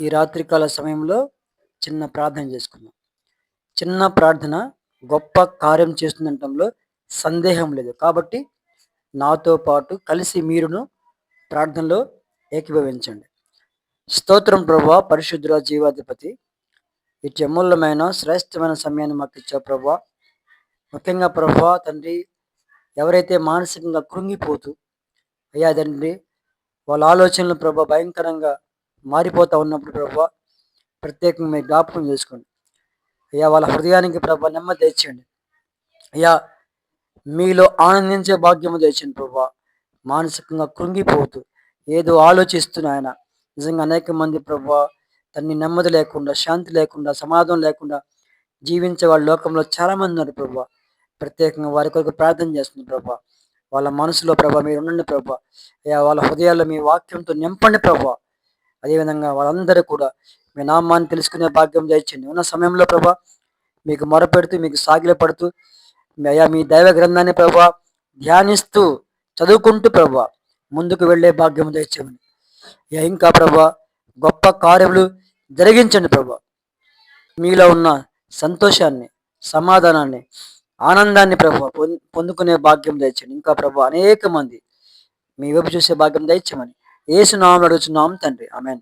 ఈ రాత్రికాల సమయంలో చిన్న ప్రార్థన చేసుకుందాం. చిన్న ప్రార్థన గొప్ప కార్యం చేస్తుండటంలో సందేహం లేదు. కాబట్టి నాతో పాటు కలిసి మీరును ప్రార్థనలో ఏకీభవించండి. స్తోత్రం ప్రభా పరిశుద్ధుల జీవాధిపతి. ఇటు అమూల్యమైన శ్రేష్టమైన సమయాన్ని మాకు ఇచ్చావు ప్రభా ముఖ్యంగా ప్రభా తండ్రి ఎవరైతే మానసికంగా కృంగిపోతూ అయ్యా తండ్రి వాళ్ళ ఆలోచనలు ప్రభా భయంకరంగా మారిపోతూ ఉన్నప్పుడు ప్రభావ ప్రత్యేకంగా మీరు జ్ఞాపకం చేసుకోండి. అయ్యా వాళ్ళ హృదయానికి ప్రభా నెమ్మది తెచ్చండి అయ్యా మీలో ఆనందించే భాగ్యము తెచ్చండి ప్రభా. మానసికంగా కృంగిపోతూ ఏదో ఆలోచిస్తున్న ఆయన నిజంగా అనేక మంది ప్రభా తన్ని నెమ్మది లేకుండా శాంతి లేకుండా సమాధానం లేకుండా జీవించే వాళ్ళ లోకంలో చాలామంది ఉన్నారు ప్రభా. ప్రత్యేకంగా వారి కొరకు ప్రార్థన చేస్తుంది ప్రభా. వాళ్ళ మనసులో ప్రభా మీరు ఉండండి ప్రభా. అయ్యా వాళ్ళ హృదయాల్లో మీ వాక్యంతో నింపండి ప్రభా. అదేవిధంగా వాళ్ళందరూ కూడా మీ నామాన్ని తెలుసుకునే భాగ్యం దయచండి ఉన్న సమయంలో ప్రభా మీకు మొరపెడుతూ మీకు సాగిల పడుతూ అయ్యా మీ దైవ గ్రంథాన్ని ప్రభా ధ్యానిస్తూ చదువుకుంటూ ప్రభా ముందుకు వెళ్ళే భాగ్యం తెచ్చామని ఇంకా ప్రభా గొప్ప కార్యములు జరిగించండి ప్రభా. మీలో ఉన్న సంతోషాన్ని సమాధానాన్ని ఆనందాన్ని ప్రభా పొందుకునే భాగ్యం దయచండి ఇంకా ప్రభా అనేక మంది మీ వైపు చూసే భాగ్యం దయచేయమని ఏసునామం అడుగుతున్నాం తండ్రి. ఆమెన్.